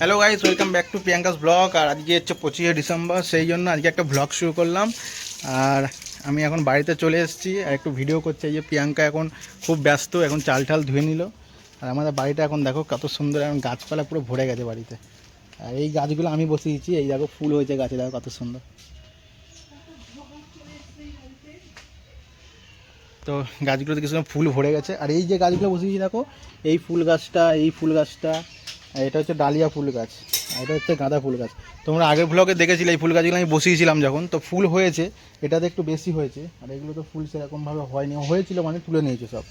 Hello guys welcome back to Priyanka's blog আর আজকে হচ্ছে পঁচিশে ডিসেম্বর, সেই জন্য আজকে একটা ব্লগ শুরু করলাম। আর আমি এখন বাড়িতে চলে এসেছি আর একটু ভিডিও করছি। এই যে প্রিয়াঙ্কা এখন খুব ব্যস্ত, এখন চাল টাল ধুয়ে নিল। আর আমাদের বাড়িটা এখন দেখো কত সুন্দর, এখন গাছপালা পুরো ভরে গেছে বাড়িতে। আর এই গাছগুলো আমি বসিয়েছি এই দেখো ফুল হয়েছে গাছে, দেখো কত সুন্দর। তো গাছগুলোতে কিছু ফুল ভরে গেছে। আর এই যে গাছগুলো বসিয়েছি দেখো, এই ফুল গাছটা, এই ফুল গাছটা। এটা হচ্ছে ডালিয়া ফুল গাছ। এটা হচ্ছে গাঁদা ফুল গাছ। তোমরা আগের ব্লগে দেখেছিলে এই ফুল গাছগুলো, আমি বসিয়েছিলাম যখন। তো ফুল হয়েছে, এটাতে একটু বেশি হয়েছে। আর এগুলো তো ফুল সেরকমভাবে হয়নি। হয়েছিল মানে তুলে নিয়েছে সব।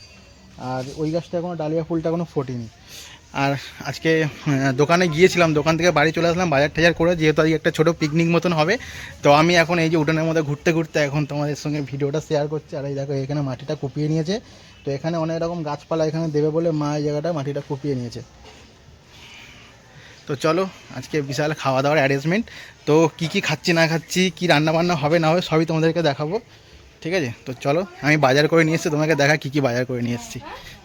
আর ওই গাছটা এখনও ডালিয়া ফুলটা এখনও ফোটেনি। আর আজকে দোকানে গিয়েছিলাম। দোকান থেকে বাড়ি চলে আসলাম, বাজার টাজার করে। যেহেতু আজকে একটা ছোটো পিকনিক মতন হবে, তো আমি এখন এই যে উঠানের মধ্যে ঘুরতে ঘুরতে এখন তোমাদের সঙ্গে ভিডিওটা শেয়ার করছি। আর এই দেখো, এখানে মাটিটা কুপিয়ে নিয়েছে। তো এখানে অনেক রকম গাছপালা এখানে দেবে বলে মা এই জায়গাটা মাটিটা কুপিয়ে নিয়েছে। তো চলো, আজকে বিশাল খাওয়া দাওয়ার অ্যারেঞ্জমেন্ট তো কি কি খাচ্ছি, না খাচ্ছি, কি রান্না বান্না হবে, না হবে, সবই তোমাদেরকে দেখাবো। ঠিক আছে? তো চলো, আমি বাজার করে নিয়ে এসেছি, তোমাকে দেখা কি কি বাজার করে নিয়ে এসেছি।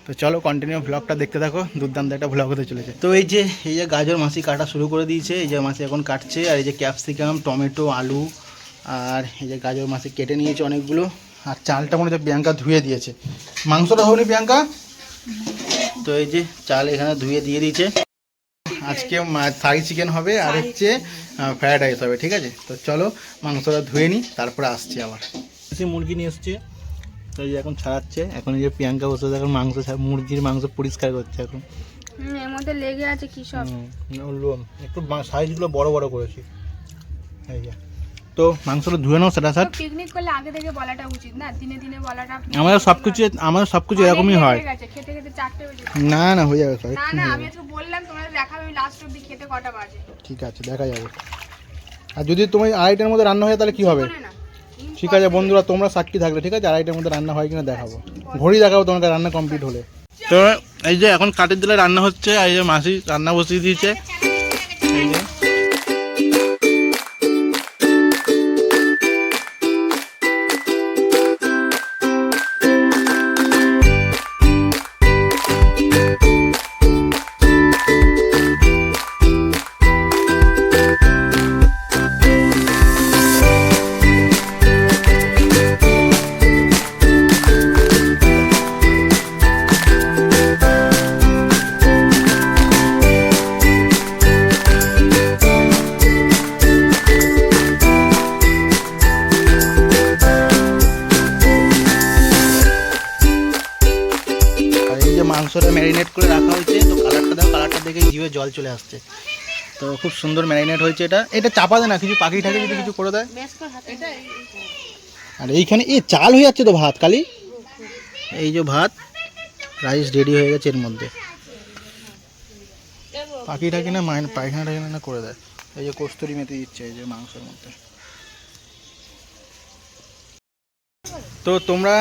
তো চলো কন্টিনিউ ব্লগটা দেখতে থাকো, দুর্দান্ত একটা ব্লগ হতে চলেছে। তো এই যে এই যে গাজর মাসি কাটা শুরু করে দিয়েছে, এই যে মাসি এখন কাটছে, আর এই যে ক্যাপসিকাম টমেটো আলু, আর এই যে গাজর মাসি কেটে নিয়েছে অনেকগুলো। আর চালটা মনে হচ্ছে প্রিয়াঙ্কা ধুয়ে দিয়েছে। মাংসটা হয়নি প্রিয়াঙ্কা? তো এই যে চাল এখানে ধুয়ে দিয়ে দিয়েছে। আজকে থাই চিকেন হবে আর হচ্ছে ফ্রায়েড রাইস হবে ঠিক আছে? তো চলো মাংসটা ধুয়ে নিই তারপরে আসছি আবার। মুরগি নিয়ে এসছে তো এই যে এখন ছাড়াচ্ছে এখন এই যে প্রিয়াঙ্কা বসে এখন মাংস মুরগির মাংস পরিষ্কার করছে এখন। এর মধ্যে লেগে আছে কি সব? একটু সাইজগুলো বড় বড় করেছি। এই যে। তো মাংসটা ধুয়ে নাও সেটা স্যার পিকনিক করলে আগে থেকে বলাটা উচিত না? দিনে দিনে বলাটা আমাদের সব কিছু আমাদের সব কিছু এরকমই হয়। খেতে খেতে চারটে বেজে না না হয়ে যাবে স্যার না না আমি আজকে বললাম তোমরা দেখাবে আমি লাস্ট অব্দি খেতে কটা বাজে। ঠিক আছে দেখা যাবে আর যদি তুমি আড়াইটার মধ্যে রান্না হয় তাহলে কি হবে? ঠিক আছে বন্ধুরা তোমরা সাক্ষী থাকলে ঠিক আছে? আড়াইটার মধ্যে রান্না হয় কিনা দেখাবো। ঘড়ি দেখাবো তোমাকে রান্না কমপ্লিট হলে। তো এই যে এখন কাঠের দিলে রান্না হচ্ছে আর এই যে মাসি রান্না বসিয়ে দিয়েছে। মাংসটা ম্যারিনেট করে রাখা হয়েছে। তো কালারটা দাও কালারটা দেখে জিভে জল চলে আসছে। তো খুব সুন্দর ম্যারিনেট হয়েছে এটা। এটা চাপা দেয় না, কিছু পাখি ঠাকি যদি কিছু করে দেয়। আর এইখানে, এ, চাল হয়ে যাচ্ছে তো ভাত, কালি? এই যে ভাত, রাইস রেডি হয়ে গেছে এর মধ্যে। পাখি ঠাকি না, মাইন পায়খানা টাইখানা না করে দেয়। এই যে কস্তুরি মেতে দিচ্ছে, এই যে মাংসের মধ্যে। তো তোমরা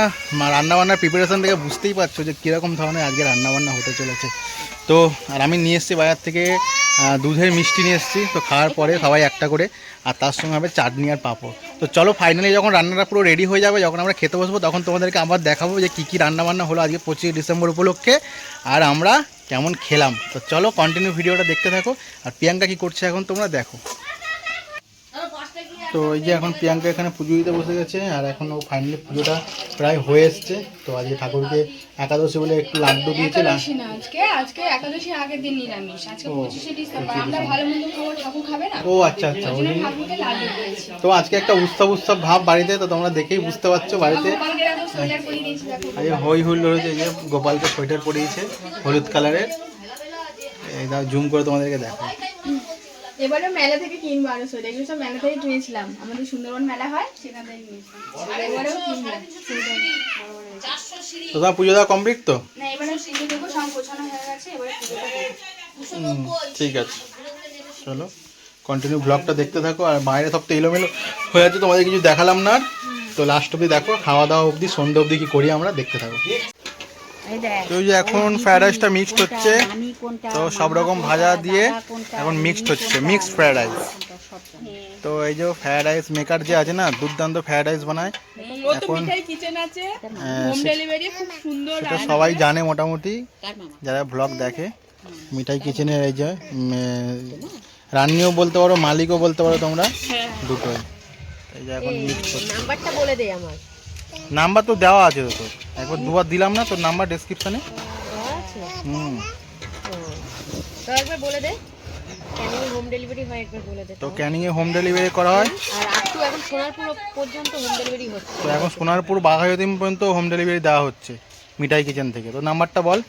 রান্না বান্নার প্রিপারেশন থেকে বুঝতেই পারছ যে কীরকম ধরনের আজকে রান্না বান্না হতে চলেছে। তো, আর আমি নিয়ে এসেছি বাজার থেকে দুধের মিষ্টি নিয়ে এসেছি, তো খাওয়ার পরে সবাই একটা করে, আর তার সঙ্গে হবে চাটনি আর পাঁপড়। তো চলো ফাইনালি যখন রান্নাটা পুরো রেডি হয়ে যাবে, যখন আমরা খেতে বসবো, তখন তোমাদেরকে আবার দেখাবো যে কী কী রান্না বান্না হলো আজকে পঁচিশে ডিসেম্বর উপলক্ষে, আর আমরা কেমন খেলাম। তো চলো কন্টিনিউ ভিডিওটা দেখতে থাকো, আর প্রিয়াঙ্কা কী করছে এখন তোমরা দেখো। তো এই যে এখন প্রিয়াঙ্কা এখানে পুজো দিতে বসে গেছে আর এখন ও ফাইনালি পুজোটা প্রায় হয়ে এসছে। তো আজকে ঠাকুরকে একাদশী বলে একটু লাড্ডু দিয়েছে ও, আচ্ছা আচ্ছা তো আজকে একটা উৎসব উৎসব ভাব বাড়িতে তো তোমরা দেখেই বুঝতে পারছ বাড়িতে। আজকে হই হুল রয়েছে যে গোপালকে সোয়েটার পরিয়েছে হলুদ কালারের। জুম করে তোমাদেরকে দেখো এবারে মেলা থেকে কিনবো আরও সোয়েটার। এগুলো সব মেলা থেকে কিনেছিলাম। আমাদের সুন্দরবন মেলা হয় সেখান থেকে কিনেছিলাম। এবারেও কিনবো পুজো দেওয়া কমপ্লিট তো? না এবারে পুজো দেবো সব গোছানো হয়ে গেছে এবারে হুম, ঠিক আছে। চলো কন্টিনিউ ব্লগটা দেখতে থাকো আর বাইরে সব তো এলোমেলো হয়ে যাচ্ছে তোমাদের কিছু দেখালাম না আর। তো লাস্ট অবধি দেখো খাওয়া দাওয়া অবধি সন্ধ্যা অবধি কি করি আমরা দেখতে থাকো। তো ওই যে এখন ফ্রায়েড রাইসটা মিক্সড হচ্ছে তো সব রকম ভাজা দিয়ে এখন মিক্সড হচ্ছে মিক্সড ফ্রায়েড রাইস তো এই যে ফ্রায়েড রাইস মেকার যে আছে না দুর্দান্ত ফ্রায়েড রাইস বানায়। এখন কিচেন আছে। হ্যাঁ, খুব সুন্দর সেটা সবাই জানে মোটামুটি যারা ব্লগ দেখে। মিঠাই কিচেনের এই যে রান্নিও বলতে পারো মালিকও বলতে পারো তোমরা। দুটোই। এই যে এখন মিক্স করছি নাম্বারটা বলে দে আমার। নাম্বার তো দেওয়া আছে তো একবার দুবার দিলাম না তোর নাম্বার ডেসক্রিপশনে তো একবার হোম ডেলিভারি করা হয়। এখন সোনারপুর পর্যন্ত হোম ডেলিভারি হচ্ছে। মিঠাই কিচেন থেকে। তো নাম্বারটা বল।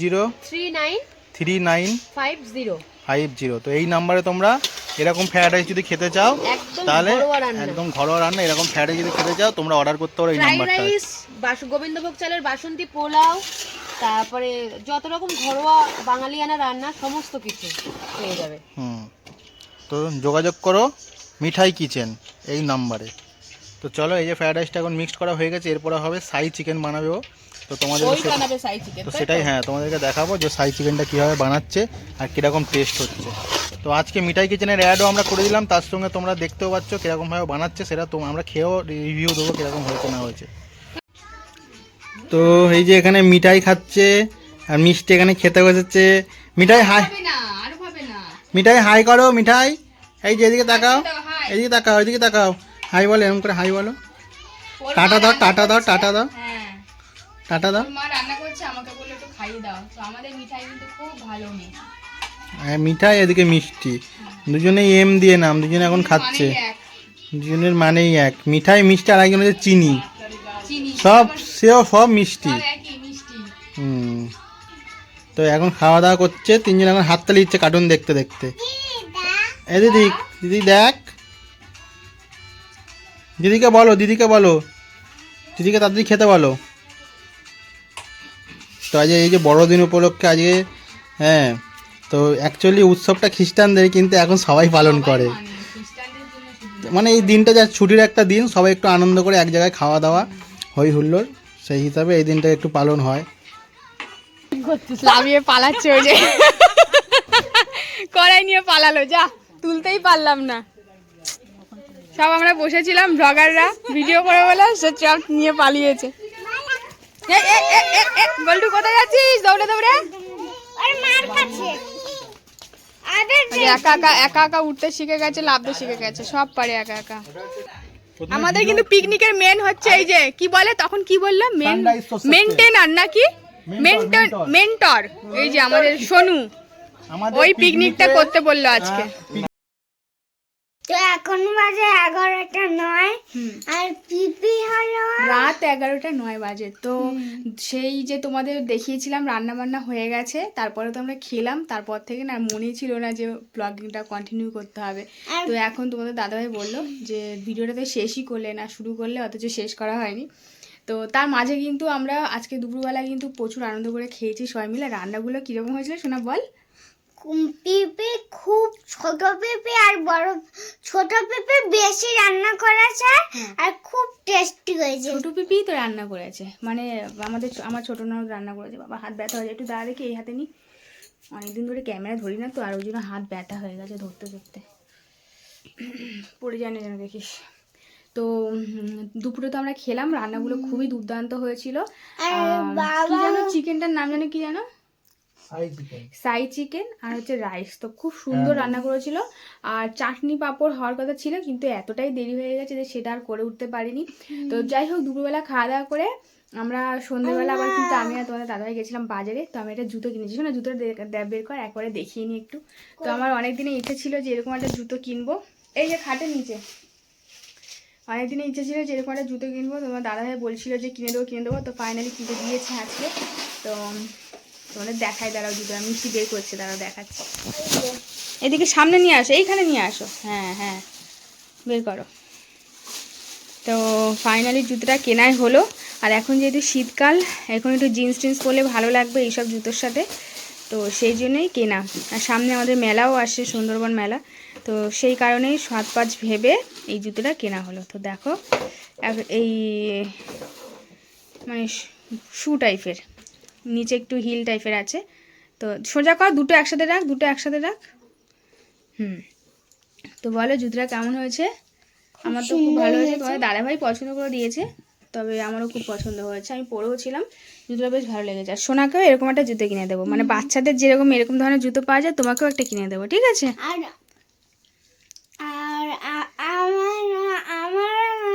Zero three nine 80 39 five zero. তো এই নাম্বারে তোমরা এরকম ফ্রাইড রাইস যদি খেতে চাও তাহলে একদম ঘরোয়া রান্না এরকম ফ্রাইড রাইস যদি খেতে চাও তোমরা অর্ডার করতে পারো এই নাম্বারটা বাস গোবিন্দভোগ চালের বাসন্তী পোলাও তারপরে যত রকম ঘরোয়া বাঙালিয়ানা রান্না সমস্ত কিছু পেয়ে যাবে। হুম। তো যোগাযোগ করো মিঠাই কিচেন এই নাম্বারে। তো চলো এই যে ফ্রাইড রাইসটা এখন মিক্সড করা হয়ে গেছে এরপরে হবে সাই চিকেন বানাবেও তো তোমাদের তো সেটাই হ্যাঁ তোমাদেরকে দেখাবো যে সাই চিকেনটা কীভাবে বানাচ্ছে আর কীরকম টেস্ট হচ্ছে। তো আজকে মিঠাই কিচেনের অ্যাডও আমরা করে দিলাম তার সঙ্গে তোমরা দেখতেও পাচ্ছ কীরকমভাবে বানাচ্ছে সেটা তো আমরা খেয়েও রিভিউ দেবো কীরকম হয়েছে না হয়েছে। তো এই যে এখানে মিঠাই খাচ্ছে আর মিষ্টি এখানে খেতে বসেছে। মিঠাই হাই মিঠাই হাই করো মিঠাই এই যে এদিকে তাকাও এদিকে তাকাও এদিকে তাকাও। হাই বলো এরকম করে হাই বলো। টাটা দাও টাটা দাও টাটা দাও। হ্যাঁ। টাটা দাও। মা রান্না করছে আমাকে বলল একটু খাইয়ে দাও। তো আমাদের মিঠাই কিন্তু খুব ভালো নেই হ্যাঁ মিঠাই এদিকে মিষ্টি। দুজনেই এম দিয়ে নাম দুজনে এখন খাচ্ছে। দুজনের মানেই এক। মিঠাই মিষ্টি আর একজন হচ্ছে চিনি। সব সেও সব মিষ্টি। মিষ্টি। হুম। তো এখন খাওয়া দাওয়া করছে তিনজন এখন হাততালি দিচ্ছে কার্টুন দেখতে দেখতে। এ দিদি দিদি দেখ। দিদিকে বলো দিদিকে বলো। দিদিকে তাড়াতাড়ি খেতে বলো। তো আজ এই যে বড়দিন উপলক্ষে আজকে হ্যাঁ তো অ্যাকচুয়ালি উৎসবটা খ্রিস্টানদের কিন্তু এখন সবাই পালন করে। মানে খ্রিস্টানদের জন্য শুধু মানে এই দিনটা যা ছুটির একটা দিন সবাই একটু আনন্দ করে এক জায়গায় খাওয়া দাওয়া হই হুল্লোড় সেই হিসাবে এই দিনটা একটু পালন হয়। লাভিয়ে পালাচ্ছে ওই যে। কড়াই নিয়ে পালালো যা তুলতেই পারলাম না। সব আমরা বসেছিলাম ব্লগাররা ভিডিও করে বলে সে সব নিয়ে পালিয়েছে। বল্টু কোথায় যাচ্ছিস? দৌড়ে দৌড়ে। একা একা একা একা উঠতে শিখে গেছে লাভতে শিখে গেছে সব পারে একা একা। আমাদের কিন্তু পিকনিকের মেন হচ্ছে এই যে কি বলে? তখন কি বললাম? মেন. মেনটেনার নাকি? মেন্টর. মেন্টর এই যে আমাদের সোনু ওই পিকনিকটা করতে বলল আজকে। এখন বাজে এগারোটা নয় আর পিপি হলো রাত এগারোটা নয় বাজে। তো সেই যে তোমাদের দেখিয়েছিলাম রান্না বান্না হয়ে গেছে তারপরে তো আমরা খেলাম তারপর থেকে না মনেই ছিল না যে ব্লগিংটা কন্টিনিউ করতে হবে। তো এখন তোমাদের দাদাভাই বলল যে ভিডিওটা তো শেষই করলে না শুরু করলে অথচ শেষ করা হয়নি। তো তার মাঝে কিন্তু আমরা আজকে দুপুরবেলা কিন্তু প্রচুর আনন্দ করে খেয়েছি সবাই মিলে। রান্নাগুলো কীরকম হয়েছিল শোনা বল? পিপি খুব ছোট পেঁপে আর বড় ছোট পেঁপে বেশি রান্না করেছে আর খুব টেস্টি হয়েছে ছোটো পিপি তো রান্না করেছে। মানে আমাদের আমার ছোটো ননদ রান্না করেছে। বাবা হাত ব্যথা হয়ে যায়। একটু দাঁড়া দেখি এই হাতে নি। অনেকদিন ধরে ক্যামেরা ধরি না তো আর ওই জন্য হাত ব্যথা হয়ে গেছে ধরতে ধরতে। পড়ে যায় না যেন দেখিস। তো দুপুরে তো আমরা খেলাম। রান্নাগুলো খুবই দুর্দান্ত হয়েছিল। কি জানো? চিকেনটার নাম জানো কি জানো? সাই চিকেন আর হচ্ছে রাইস তো খুব সুন্দর রান্না করেছিল। আর চাটনি পাঁপড় হওয়ার কথা ছিল কিন্তু এতটাই দেরি হয়ে গেছে যে সেটা আর করে উঠতে পারিনি। তো যাই হোক দুপুরবেলা খাওয়া দাওয়া করে আমরা সন্ধ্যেবেলা আবার কিন্তু আমি আর তোমাদের দাদাভাই গেছিলাম বাজারে। তো আমি একটা জুতো কিনেছি। না জুতো দে- দে- বের কর একবারে দেখিয়ে নিই একটু। তো আমার অনেক দিনের ইচ্ছে ছিল যে এরকম একটা জুতো কিনবো। এই যে খাটের নিচে। অনেক দিনের ইচ্ছে ছিল যে এরকম একটা জুতো কিনবো। তোমার দাদাভাই বলছিল যে কিনে দেবো কিনে দেবো। তো ফাইনালি কিনে দিয়েছে আজকে। তো তোমাদের দেখাই, দাঁড়াও জুতো আমি মিষ্টি বের করছে, দাঁড়াও দেখাচ্ছি। এদিকে সামনে নিয়ে আসো, এইখানে নিয়ে আসো। হ্যাঁ হ্যাঁ বের করো। তো ফাইনালি জুতোটা কেনাই হলো। আর এখন যেহেতু শীতকাল, এখন একটু জিন্স টিন্স পরলে ভালো লাগবে এইসব জুতোর সাথে। তো সেই জন্যই কেনা। আর সামনে আমাদের মেলাও আসে সুন্দরবন মেলা। তো সেই কারণেই সাত পাঁচ ভেবে এই জুতোটা কেনা হলো। তো দেখো এই মানে শু টাইপের নিচে একটু হিল টাইপের আছে। তো সোজা কর দুটো একসাথে রাখ দুটো একসাথে রাখ। হুম। তো বলো জুতোটা কেমন হয়েছে? আমার তো খুব ভালো হয়েছে। তোমার দাদাভাই পছন্দ করে দিয়েছে তবে আমারও খুব পছন্দ হয়েছে। আমি পরেও ছিলাম জুতোটা বেশ ভালো লেগেছে। আর সোনাকেও এরকম একটা জুতো কিনে দেবো। মানে বাচ্চাদের যেরকম এরকম ধরনের জুতো পাওয়া যায় তোমাকেও একটা কিনে দেবো ঠিক আছে? আর আর আমার আমার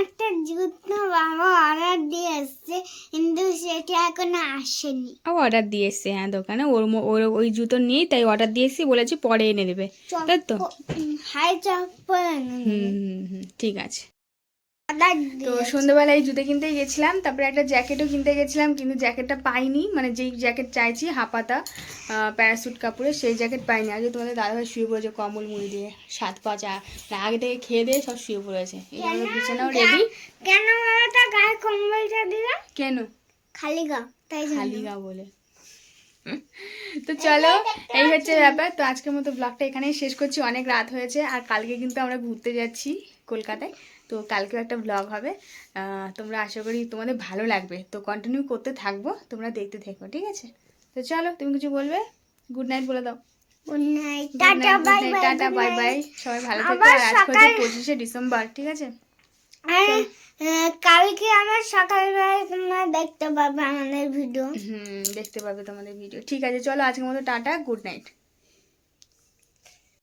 একটা জুতো বাবা অর্ডার দিয়ে এসছে কিন্তু সেটা এখনও আসেনি। ও অর্ডার দিয়ে এসছে হ্যাঁ দোকানে। ওর ওর ওই জুতো নিয়েই তাই অর্ডার দিয়ে এসছি বলেছি পরে এনে দেবে। তাই তো? হাই চপ্পল। হুম হুম হুম ঠিক আছে। তো সন্ধ্যেবেলায় জুতো কিনতে গেছিলাম তারপরে একটা জ্যাকেটও কিনতে গেছিলাম কিন্তু জ্যাকেটটা পাইনি মানে যেই জ্যাকেট চাইছি হাপাতা প্যারাসুট কাপড়ে সেই জ্যাকেট পাইনি। আগে তোমাদের দাদাভাই শুয়ে পড়েছে কম্বল মুড়ি দিয়ে সাত পাঁচ আগে থেকে খেয়ে দিয়ে সব শুয়ে পড়েছে। এই বিছানাও রেডি কেন? গায়ে কম্বলটা দিলাম কেন? খালি গা তাই খালি গা বলে। তো চলো এই হচ্ছে ব্যাপার। তো আজকের মতো ব্লগটা এখানেই শেষ করছি। অনেক রাত হয়েছে আর কালকে কিন্তু আমরা ঘুরতে যাচ্ছি কলকাতায়। তো কালকেও একটা ব্লগ হবে। তোমরা আশা করি তোমাদের ভালো লাগবে। তো কন্টিনিউ করতে থাকব তোমরা দেখতে থেকো ঠিক আছে? তো চলো তুমি কিছু বলবে? গুড নাইট বলে দাও। গুড নাইট টাটা বাই বাই টাটা বাই বাই সবাই ভালো থেকো আবার আর হচ্ছে পঁচিশে ডিসেম্বর ঠিক আছে? কালকে আমার সকালবেলায় তোমরা দেখতে পাবে আমাদের ভিডিও হুম দেখতে পাবে তোমাদের ভিডিও ঠিক আছে চলো আজকের মতো টাটা গুড নাইট